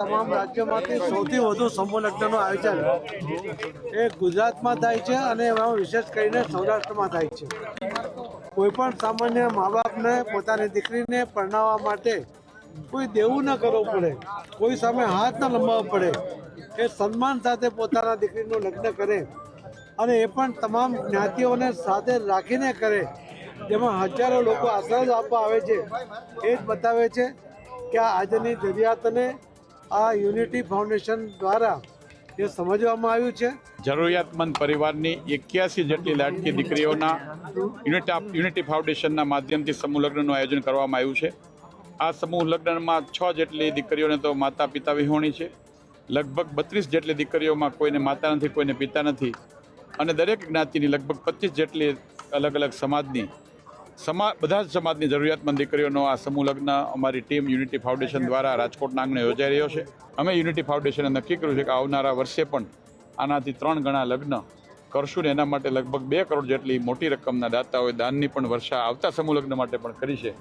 તમામ રાજ્યોમાંથી સૌથી વધુ સમૂહ લગ્નનું આયોજન એ ગુજરાતમાં થાય છે અને એમાં વિશેષ કરીને સૌરાષ્ટ્રમાં થાય છે. કોઈ પણ સામાન્ય મા બાપને, પોતાની દીકરીને પરણાવવા માટે કોઈ દેવું ન કરવું પડે. કોઈ સામે હાથ ન લંબાવવો પડે. એ સન્માન સાથે પોતાના દીકરીનું લગ્ન કરે અને એ પણ તમામ જ્ઞાતિઓને સાથે રાખીને કરે. જેમાં હજારો લોકો આશીર્વાદ આપવા આવે છે. એ જ બતાવે છે કે આજની જરૂરિયાતને આ યુનિટી ફાઉન્ડેશન દ્વારા એ સમજવામાં આવ્યું છે. જરૂરિયાતમંદ પરિવારની એક્યાસી જેટલી લાડકી દીકરીઓના યુનિટી યુનિટી ફાઉન્ડેશનના માધ્યમથી સમૂહ લગ્નનું આયોજન કરવામાં આવ્યું છે. આ સમૂહ લગ્નમાં છ જેટલી દીકરીઓને તો માતા પિતા વિહોણી છે. લગભગ બત્રીસ જેટલી દીકરીઓમાં કોઈને માતા નથી, કોઈને પિતા નથી. અને દરેક જ્ઞાતિની લગભગ પચીસ જેટલી અલગ અલગ સમાજની સમા, બધા જ સમાજની જરૂરિયાતમંદ દીકરીઓનો આ સમૂહ લગ્ન અમારી ટીમ યુનિટી ફાઉન્ડેશન દ્વારા રાજકોટના આંગણે યોજાઈ રહ્યો છે. અમે યુનિટી ફાઉન્ડેશને નક્કી કર્યું છે કે આવનારા વર્ષે પણ આનાથી ત્રણ ગણા લગ્ન કરશું ને એના માટે લગભગ બે કરોડ જેટલી મોટી રકમના દાતાઓએ દાનની પણ વર્ષા આવતા સમૂહ લગ્ન માટે પણ કરી છે.